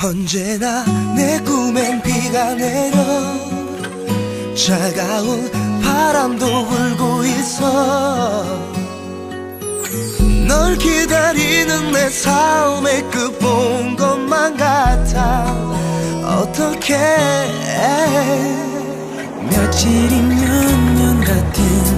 언제나 내 꿈엔 비가 내려 차가운 바람도 불고 있어. 널 기다리는 내 삶의 끝본 것만 같아. 어떻게? 며칠이면 년 같은